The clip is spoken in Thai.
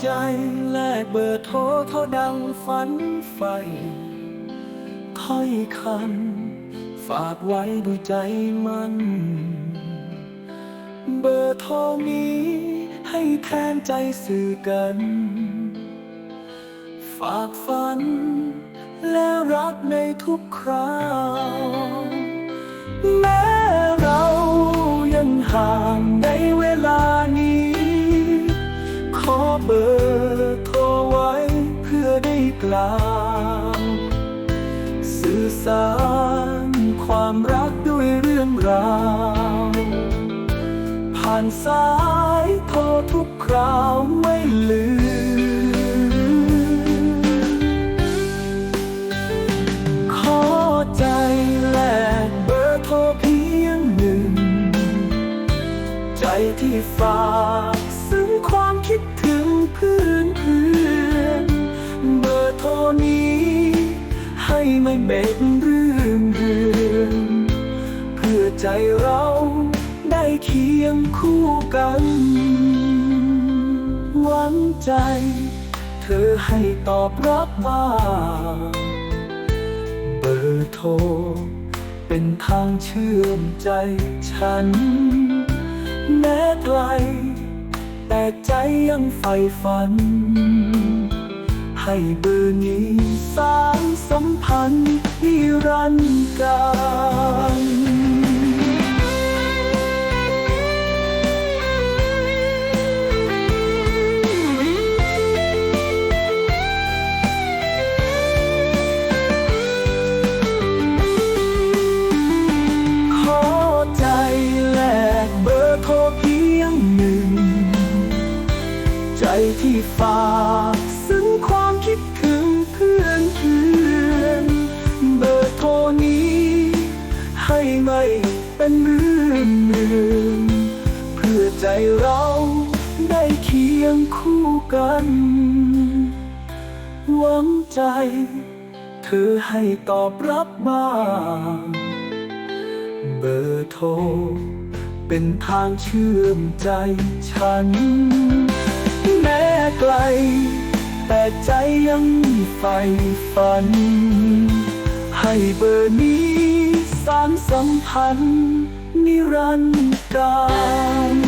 ใจแลกเบอร์โทรเท่าดังฝันใฝ่ค่อยคัน ฝากไว้ด้วยใจมัน เบอร์โทรนี้ให้แทนใจสื่อกัน ฝากฝัน และรักในทุกคราว เบอร์โทรไว้เพื่อได้กลาวสื่อสารความรักด้วยเรื่องราว ผ่านสายโทรทุกคราวไม่ลืม ขอใจแลกเบอร์โทรเพียงหนึ่ง ใจที่ฝา ม็ดเรื่องเรื่องเพื่อใจเราได้เคียงคู่กัน หวังใจ เธอให้ตอบรับมาเบอร์โทร เป็นทางเชื่อมใจฉัน แม้ไกล แต่ใจยังใฝ่ฝัน ให้เบอร์นี้สร้างสัมพันธ์นิรันดร์การขอใจแลกเบอร์โทรเพียงหนึ่งใจที่ฝากซึ้งความ เป็นเรื่องเรื่องเพื่อใจเราได้เคียงคู่กัน หวังใจ เธอให้ตอบรับบ้าง เบอร์โทร เป็นทางเชื่อมใจฉัน แม้ไกล แต่ใจยังใฝ่ฝัน ให้เบอร์นี้ สร้างสัมพันธ์นิรันดร์การ